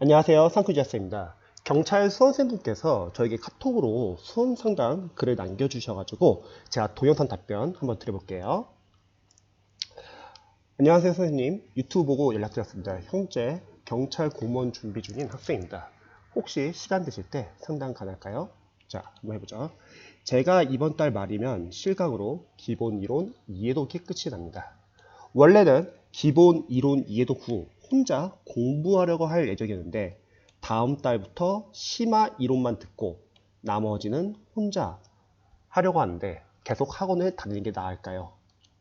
안녕하세요. 상쿠지아스입니다. 경찰 수험생분께서 저에게 카톡으로 수험 상담 글을 남겨주셔가지고 제가 동영상 답변 한번 드려볼게요. 안녕하세요, 선생님. 유튜브 보고 연락드렸습니다. 현재 경찰 공무원 준비 중인 학생입니다. 혹시 시간 되실 때 상담 가능할까요? 자, 한번 해보죠. 제가 이번 달 말이면 실강으로 기본 이론 이해도 깨끗이 납니다. 원래는 기본 이론 이해도 후 혼자 공부하려고 할 예정이었는데 다음 달부터 심화 이론만 듣고 나머지는 혼자 하려고 하는데 계속 학원을 다니는 게 나을까요?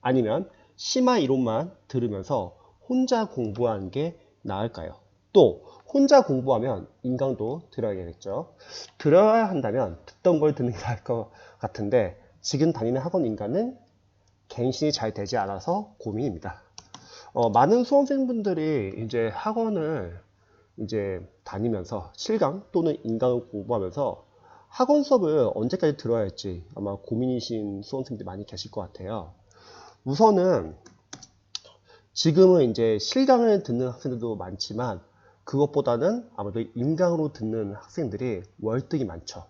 아니면 심화 이론만 들으면서 혼자 공부하는 게 나을까요? 또 혼자 공부하면 인강도 들어야겠죠. 들어야 한다면 듣던 걸 듣는 게 나을 것 같은데 지금 다니는 학원 인강은 갱신이 잘 되지 않아서 고민입니다. 어, 많은 수험생분들이 이제 학원을 이제 다니면서 실강 또는 인강을 공부하면서 학원 수업을 언제까지 들어야 할지 아마 고민이신 수험생들이 많이 계실 것 같아요. 우선은 지금은 이제 실강을 듣는 학생들도 많지만 그것보다는 아무래도 인강으로 듣는 학생들이 월등히 많죠.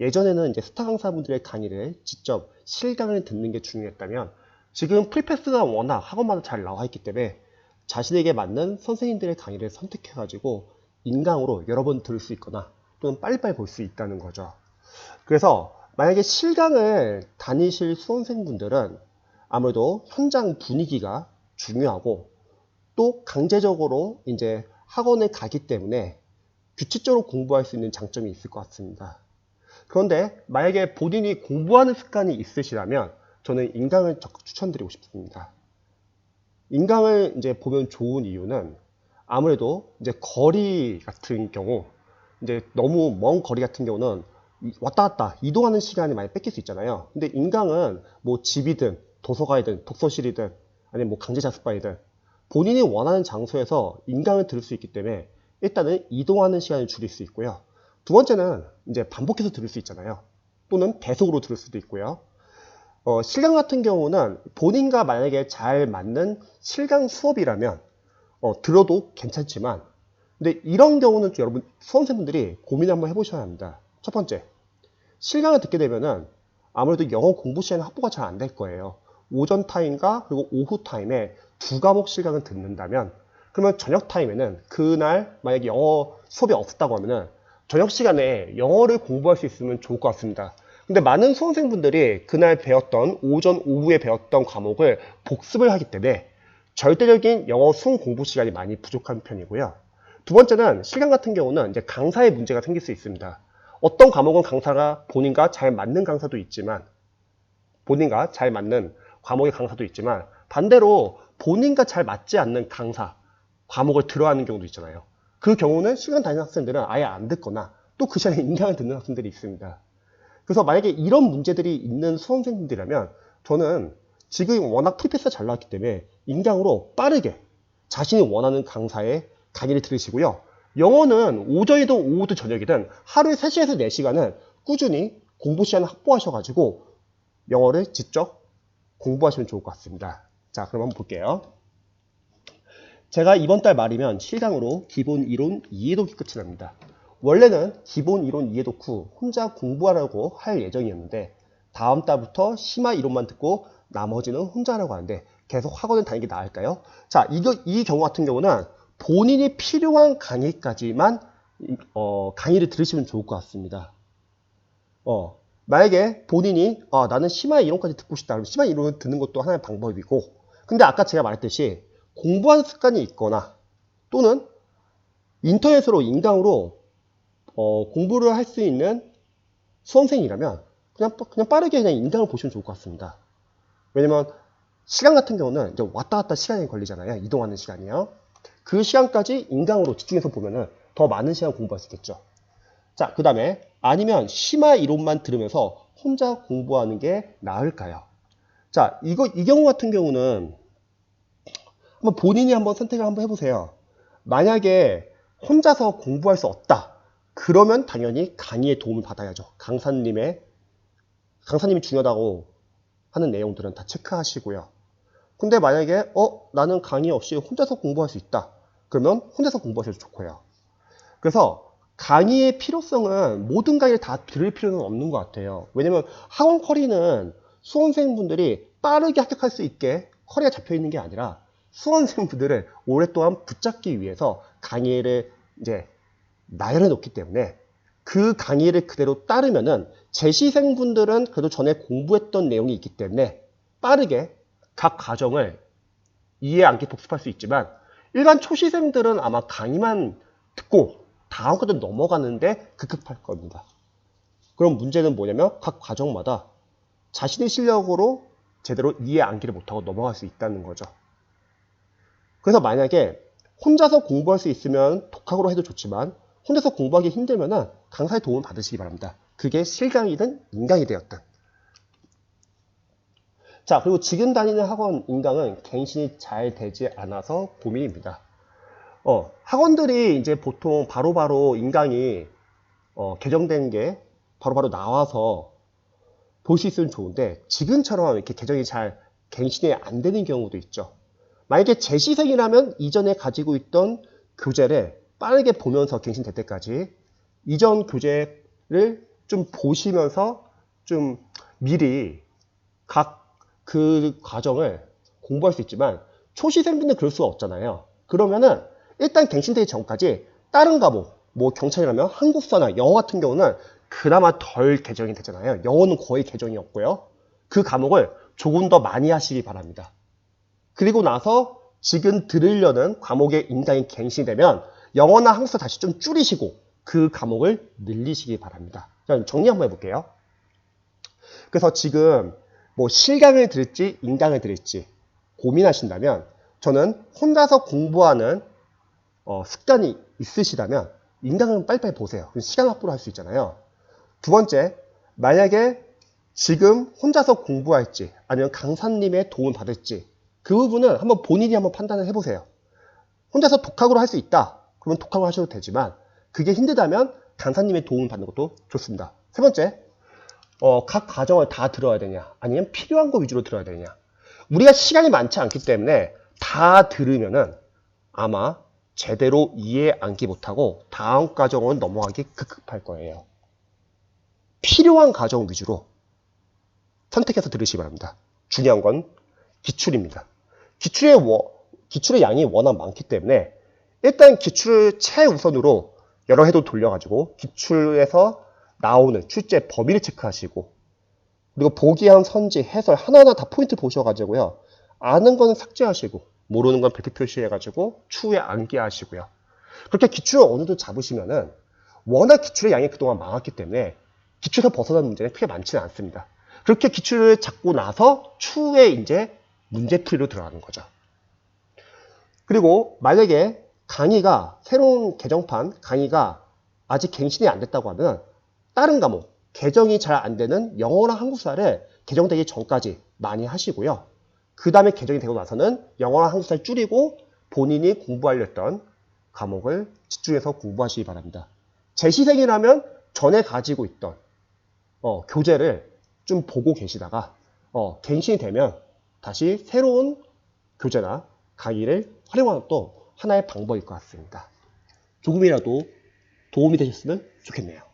예전에는 이제 스타 강사분들의 강의를 직접 실강을 듣는 게 중요했다면 지금 프리패스가 워낙 학원마다 잘 나와 있기 때문에 자신에게 맞는 선생님들의 강의를 선택해가지고 인강으로 여러 번 들을 수 있거나 또는 빨리빨리 볼 수 있다는 거죠. 그래서 만약에 실강을 다니실 수험생분들은 아무래도 현장 분위기가 중요하고 또 강제적으로 이제 학원에 가기 때문에 규칙적으로 공부할 수 있는 장점이 있을 것 같습니다. 그런데 만약에 본인이 공부하는 습관이 있으시다면 저는 인강을 적극 추천드리고 싶습니다. 인강을 이제 보면 좋은 이유는 아무래도 이제 거리 같은 경우 이제 너무 먼 거리 같은 경우는 이- 왔다 갔다 이동하는 시간이 많이 뺏길 수 있잖아요. 근데 인강은 뭐 집이든 도서관이든 독서실이든 아니면 뭐 강제 자습방이든 본인이 원하는 장소에서 인강을 들을 수 있기 때문에 일단은 이동하는 시간을 줄일 수 있고요. 두 번째는 이제 반복해서 들을 수 있잖아요. 또는 배속으로 들을 수도 있고요. 어, 실강 같은 경우는 본인과 만약에 잘 맞는 실강 수업이라면 어, 들어도 괜찮지만 근데 이런 경우는 좀 여러분 수험생분들이 고민 한번 해보셔야 합니다. 첫 번째, 실강을 듣게 되면은 아무래도 영어 공부 시간 확보가 잘 안 될 거예요. 오전 타임과 그리고 오후 타임에 두 과목 실강을 듣는다면 그러면 저녁 타임에는 그날 만약에 영어 수업이 없었다고 하면은 저녁 시간에 영어를 공부할 수 있으면 좋을 것 같습니다. 근데 많은 수험생분들이 그날 배웠던 오전 오후에 배웠던 과목을 복습을 하기 때문에 절대적인 영어 순 공부 시간이 많이 부족한 편이고요. 두 번째는 시간 같은 경우는 이제 강사의 문제가 생길 수 있습니다. 어떤 과목은 강사가 본인과 잘 맞는 강사도 있지만 본인과 잘 맞는 과목의 강사도 있지만 반대로 본인과 잘 맞지 않는 강사 과목을 들어야 하는 경우도 있잖아요. 그 경우는 시간 다니는 학생들은 아예 안 듣거나 또 그 시간에 인강을 듣는 학생들이 있습니다. 그래서 만약에 이런 문제들이 있는 수험생분들이라면 저는 지금 워낙 프리패스가 잘 나왔기 때문에 인강으로 빠르게 자신이 원하는 강사의 강의를 들으시고요. 영어는 오전이든 오후든 저녁이든 하루에 3시에서 4시간은 꾸준히 공부 시간을 확보하셔가지고 영어를 직접 공부하시면 좋을 것 같습니다. 자, 그럼 한번 볼게요. 제가 이번 달 말이면 실강으로 기본 이론 이해도기 끝이 납니다. 원래는 기본 이론 이해독 후 혼자 공부하려고 할 예정이었는데 다음 달부터 심화 이론만 듣고 나머지는 혼자 하려고 하는데 계속 학원을 다니는 게 나을까요? 자, 이거 이 경우 같은 경우는 본인이 필요한 강의까지만 이- 어, 강의를 들으시면 좋을 것 같습니다. 어, 만약에 본인이 아, 나는 심화 이론까지 듣고 싶다. 그럼 심화 이론을 듣는 것도 하나의 방법이고 근데 아까 제가 말했듯이 공부하는 습관이 있거나 또는 인터넷으로 인강으로 어, 공부를 할 수 있는 수험생이라면 그냥, 빠- 그냥 빠르게 그냥 인강을 보시면 좋을 것 같습니다. 왜냐면 시간 같은 경우는 이제 왔다 갔다 시간이 걸리잖아요. 이동하는 시간이요. 그 시간까지 인강으로 집중해서 보면은 더 많은 시간 공부할 수 있겠죠. 자, 그 다음에 아니면 심화 이론만 들으면서 혼자 공부하는 게 나을까요? 자, 이거, 이 경우 같은 경우는 한번 본인이 한번 선택을 한번 해보세요. 만약에 혼자서 공부할 수 없다. 그러면 당연히 강의의 도움을 받아야죠. 강사님의, 강사님이 중요하다고 하는 내용들은 다 체크하시고요. 근데 만약에, 어, 나는 강의 없이 혼자서 공부할 수 있다. 그러면 혼자서 공부하셔도 좋고요. 그래서 강의의 필요성은 모든 강의를 다 들을 필요는 없는 것 같아요. 왜냐면 학원 쿼리는 수험생분들이 빠르게 합격할 수 있게 쿼리가 잡혀 있는 게 아니라 수험생분들을 오랫동안 붙잡기 위해서 강의를 이제 나열해 놓기 때문에 그 강의를 그대로 따르면은 재시생분들은 그래도 전에 공부했던 내용이 있기 때문에 빠르게 각 과정을 이해 않게 복습할 수 있지만 일반 초시생들은 아마 강의만 듣고 다음 과정 넘어가는데 급급할 겁니다. 그럼 문제는 뭐냐면 각 과정마다 자신의 실력으로 제대로 이해 안기를 못하고 넘어갈 수 있다는 거죠. 그래서 만약에 혼자서 공부할 수 있으면 독학으로 해도 좋지만 혼자서 공부하기 힘들면 강사의 도움을 받으시기 바랍니다. 그게 실강이든 인강이 되었든. 자, 그리고 지금 다니는 학원 인강은 갱신이 잘 되지 않아서 고민입니다. 어, 학원들이 이제 보통 바로바로 인강이 어, 개정된 게 바로 바로 나와서 볼 수 있으면 좋은데 지금처럼 이렇게 개정이 잘 갱신이 안 되는 경우도 있죠. 만약에 재시생이라면 이전에 가지고 있던 교재를 빠르게 보면서 갱신될 때까지 이전 교재를 좀 보시면서 좀 미리 각 그 과정을 공부할 수 있지만 초시생분들 그럴 수가 없잖아요. 그러면은 일단 갱신되기 전까지 다른 과목, 뭐 경찰이라면 한국사나 영어 같은 경우는 그나마 덜 개정이 되잖아요. 영어는 거의 개정이 없고요. 그 과목을 조금 더 많이 하시기 바랍니다. 그리고 나서 지금 들으려는 과목의 인강이 갱신되면 영어나 한국사 다시 좀 줄이시고 그 과목을 늘리시기 바랍니다. 자, 정리 한번 해볼게요. 그래서 지금 뭐 실강을 들을지 인강을 들을지 고민하신다면 저는 혼자서 공부하는 어, 습관이 있으시다면 인강은 빨리빨리 보세요. 시간 확보를 할 수 있잖아요. 두 번째, 만약에 지금 혼자서 공부할지 아니면 강사님의 도움을 받을지 그 부분은 한번 본인이 한번 판단을 해보세요. 혼자서 독학으로 할 수 있다. 그러면 독학을 하셔도 되지만 그게 힘들다면 강사님의 도움을 받는 것도 좋습니다. 세 번째, 어, 각 과정을 다 들어야 되냐 아니면 필요한 거 위주로 들어야 되냐 우리가 시간이 많지 않기 때문에 다 들으면은 아마 제대로 이해 안기 못하고 다음 과정은 넘어가기 급급할 거예요. 필요한 과정 위주로 선택해서 들으시기 바랍니다. 중요한 건 기출입니다. 기출의, 워- 기출의 양이 워낙 많기 때문에 일단 기출을 최우선으로 여러 해도 돌려가지고 기출에서 나오는 출제 범위를 체크하시고 그리고 보기한 선지 해설 하나하나 다 포인트 보셔가지고요. 아는 거는 삭제하시고 모르는 건 별표 표시해가지고 추후에 암기하시고요. 그렇게 기출을 어느 정도 잡으시면은 워낙 기출의 양이 그동안 많았기 때문에 기출에서 벗어난 문제는 크게 많지는 않습니다. 그렇게 기출을 잡고 나서 추후에 이제 문제풀이로 들어가는 거죠. 그리고 만약에 강의가 새로운 개정판 강의가 아직 갱신이 안 됐다고 하면 다른 과목 개정이 잘 안 되는 영어나 한국사를 개정되기 전까지 많이 하시고요. 그 다음에 개정이 되고 나서는 영어나 한국사를 줄이고 본인이 공부하려 했던 과목을 집중해서 공부하시기 바랍니다. 재시생이라면 전에 가지고 있던 어, 교재를 좀 보고 계시다가 어, 갱신이 되면 다시 새로운 교재나 강의를 활용하는 또 하나의 방법일 것 같습니다. 조금이라도 도움이 되셨으면 좋겠네요.